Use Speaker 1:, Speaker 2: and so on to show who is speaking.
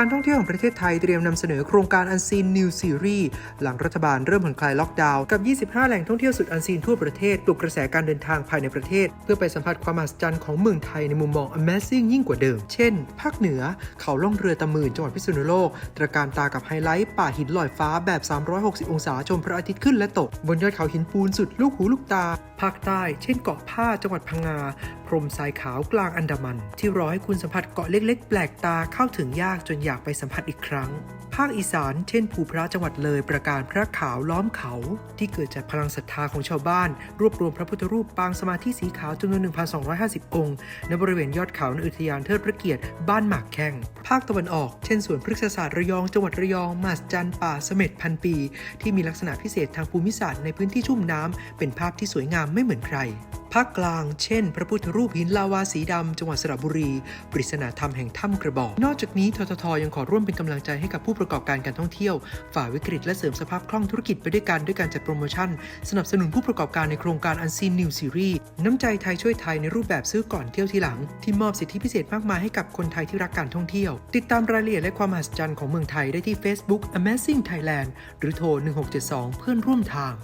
Speaker 1: การท่องเที่ยวของประเทศไทยเตรียมนำเสนอโครงการอันซีนนิวซีรีส์หลังรัฐบาลเริ่มผ่อนคลายล็อกดาวน์กับ 25 แหล่งท่องเที่ยวสุดอันซีนทั่วประเทศปลุกกระแสการเดินทางภายในประเทศ เพื่อไปสัมผัสความมหัศจรรย์ของเมืองไทยในมุมมอง Amazing ยิ่งกว่าเดิม เช่น ภาคเหนือเขาล่องเรือตะหมื่นจังหวัดพิษณุโลก ตระการตากับไฮไลท์ป่าหินลอยฟ้าแบบ 360 องศาชมพระอาทิตย์ขึ้นและตก บนยอดเขาหินปูนสุดลูกหูลูกตา ภาคใต้ เช่นเกาะผ้าจังหวัดพังงา พรมทรายขาวกลางอันดามัน ที่รอให้คุณสัมผัสเกาะเล็ก ๆ แปลกตาเข้าถึงยากจนอยากไปสัมผัสอีกครั้งาคอีสานเช่นภูพระจังหวัดเลยประการพระขาวล้อมเขา ที่เกิดจากพลังศรัทธาของชาวบ้าน รวบรวมพระพุทธรูปปางสมาธิสีขาวจำนวน 1,250 องค์ ณบริเวณยอดเขาในอุทยานเทิดพระเกียรติบ้านหมากแข้งภาคตะวันออกเช่นสวนพฤกษศาสตร์ระยองจังหวัดระยองมหัศจรรย์ป่าเสม็ดพันปี ที่มีลักษณะพิเศษทางภูมิศาสตร์ในพื้นที่ชุ่มน้ำเป็นภาพที่สวยงามไม่เหมือนใครภาคกลาง เช่น พระพุทธรูปหินลาวาสีดำ จังหวัดสระบุรี ปริศนาธรรมแห่งถ้ำกระบอก นอกจากนี้ทททยังขอร่วมเป็นกำลังใจให้กับผู้ประประกอบการการท่องเที่ยว ฝ่าวิกฤตและเสริมสภาพคล่องธุรกิจไปด้วยกันด้วยการจัดโปรโมชั่น สนับสนุนผู้ประกอบการในโครงการอันซีนนิวซีรีส์น้ำใจไทยช่วยไทยในรูปแบบซื้อก่อนเที่ยวทีหลัง ที่มอบสิทธิพิเศษมากมายให้กับคนไทยที่รักการท่องเที่ยว ติดตามรายละเอียดและความมหัศจรรย์ของเมืองไทยได้ที่ Facebook Amazing Thailand หรือโทร 1672 เพื่อนร่วมทาง